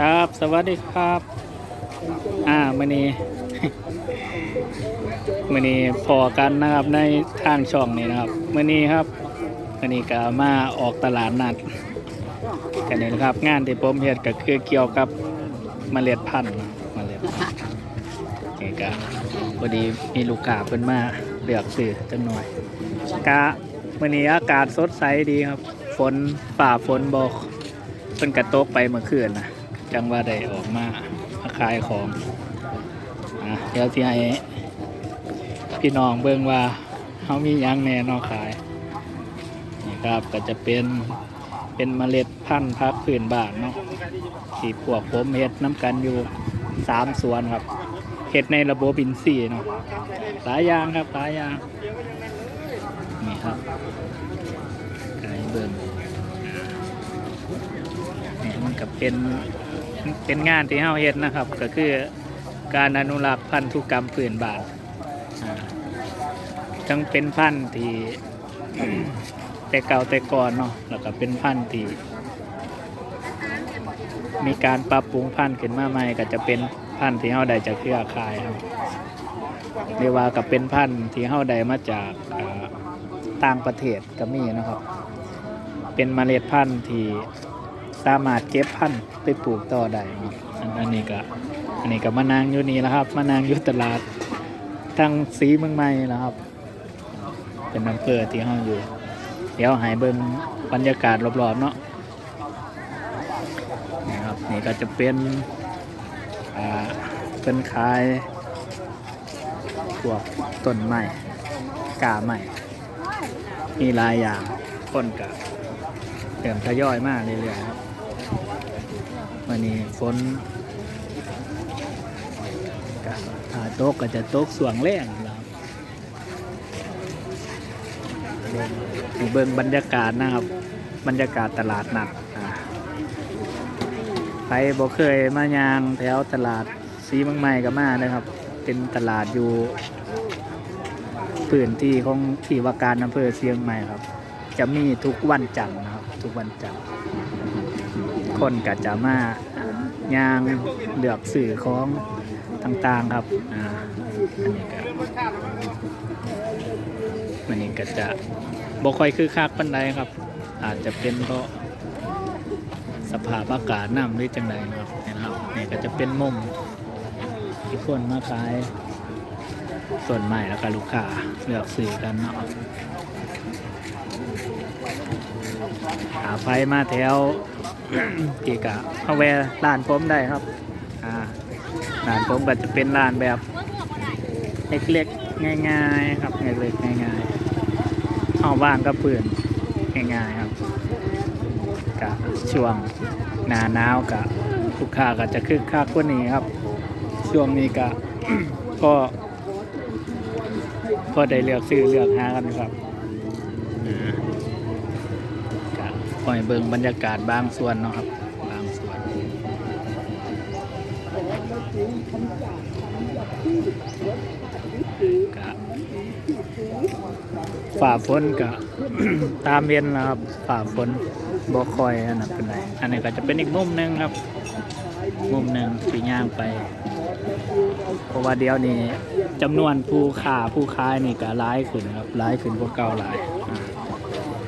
ครับสวัสดีครับ อ่ามื่อนี้มื่อนี้พอกันนะครับในทางช่องนี้นะครับมื่อนี้ครับมื่อนี้ก็มาออกตลาดนัด กันนี่นะครับ งานที่ผมเฮ็ดก็คือเกี่ยวกับเมล็ดพันธุ์นะเมล็ดนี่ก็พอดีมีลูกค้าเพิ่นมาเลือกซื้อจังหน่อยกะมื่อนี้อากาศสดใสดีครับ ฝนฝ่าฝนบอกเพิ่นกระตกไปเมื่อคืนนะ จังว่าได้ออกมามาขายของอะเดี๋ยวที่ให้พี่น้องเบิ่งว่าเขามียังแน่นอขายนี่ครับก็จะเป็นเป็นเมล็ดพันธุ์พักพื้นบ้านเนาะที่พวกผมเฮ็ดน้ำกันอยู่สามสวนครับเฮ็ดในระบบอินทรีย์เนาะหลายอย่างครับหลายอย่างนี่ครับไก่เบิ่งนี่มันก็เป็น เป็นงานที่เฮาเฮ็ดนะครับ ก็คือการอนุรักษ์พันธุกรรมพื้นบานอ่าทั้งเป็นพันธุ์ที่แต่เก่าแต่ก่อนเนาะแล้วก็เป็นพันธุ์ที่มีการปรับปรุงพันธุ์ขึ้นมาใหม่ก็จะเป็นพันธุ์ที่เฮาได้จากเครือข่ายครับเรียกว่ากับเป็นพันธุ์ที่เฮาได้มาจากต่างประเทศก็มีนะครับ เป็นเมล็ดพันธุ์ที่ สามารถเก็บพันธุ์ไปปลูกต่อได้ครับอันนี้ก็อันนี้ก็มานางอยู่นี่นะครับมานางอยู่ตลาดทางสีเมืองใหม่นะครับ เป็นอำเภอที่ห้องอยู่ เดี๋ยวหายเบิ่งบรรยากาศรอบๆเนาะนี่ครับนี่ก็จะเป็นอ่าเป็นขายพวกต้นไม้กาไม้มีลายอย่างคนกับเติมทยอยมากเรื่อยๆครับ วันนี้ฝนกถ้าตกก็จะตกสวงแรงแล้วนี่เบิ่งบรรยากาศนะครับ บรรยากาศตลาดนัดอ่าใครบ่เคยมายางแถวตลาดสีเมืองใหม่ก็มานะครับ เป็นตลาดอยู่พื้นที่ของที่ว่าการอำเภอเชียงใหม่ครับ จะมีทุกวันจันทร์นะครับ ทุกวันจันทร์ คนก็จะมาย่างเลือกสื่อของต่างๆครับอ่าอันนี้ก็อันนี้ก็จะบ่ค่อยคือคักปันใดครับ อาจจะเป็นเพราะสภาพอากาศน้ำหรือจังใดนะครับนี่นะครับนี่ก็จะเป็นมุมที่คนมาขายส่วนใหม่แล้วก็ลูกค้าเลือกสื่อกันเนาะหาไฟมาแถว อีกอะเอาแวะร้านผมได้ครับ อ่าร้านผมก็จะเป็นร้านแบบเล็กๆง่าย ๆ ครับเล็กๆง่ายๆเอาว่างก็ปืนง่ายๆครับกับช่วงหนาหนาวกับลูกค้าก็จะคึกคักกว่านี้ครับ ช่วงนี้ก็ก็ก็ได้เลือกซื้อเลือกหากันครับ อ่าก็ปล่อยเบิ่งบรรยากาศบางส่วนเนาะครับ บางส่วนก็ฝ่าฝนก็ตามเย็นนะครับ ฝ่าฝนบ่คอยอันนั้นเป็นไรอันนี้ก็จะเป็นอีกมุมหนึ่งครับ มุมหนึ่งที่ย่างไป เพราะว่าเดี๋ยวนี้จำนวนผู้ค้าผู้ขายนี่ก็ร้ายขึ้นครับร้ายขึ้นกว่าเก่าหลาย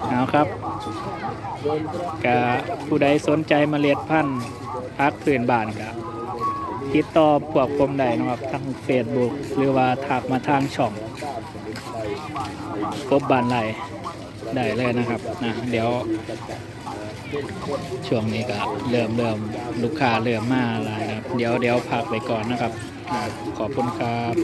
เอาครับ ก็ผู้ใดสนใจเมล็ดพันธุ์พักพื้นบ้านก็ติดต่อพวกผมได้นะครับทางเฟซบุ๊กหรือว่าทักมาทางช่องกบบานไหลได้เลยนะครับนะเดี๋ยว ช่วงนี้ก็เริ่มเริ่มลูกค้าเริ่มมาแล้วนะครับเดี๋ยวเดี๋ยวพักไปก่อนนะครับขอบคุณครับ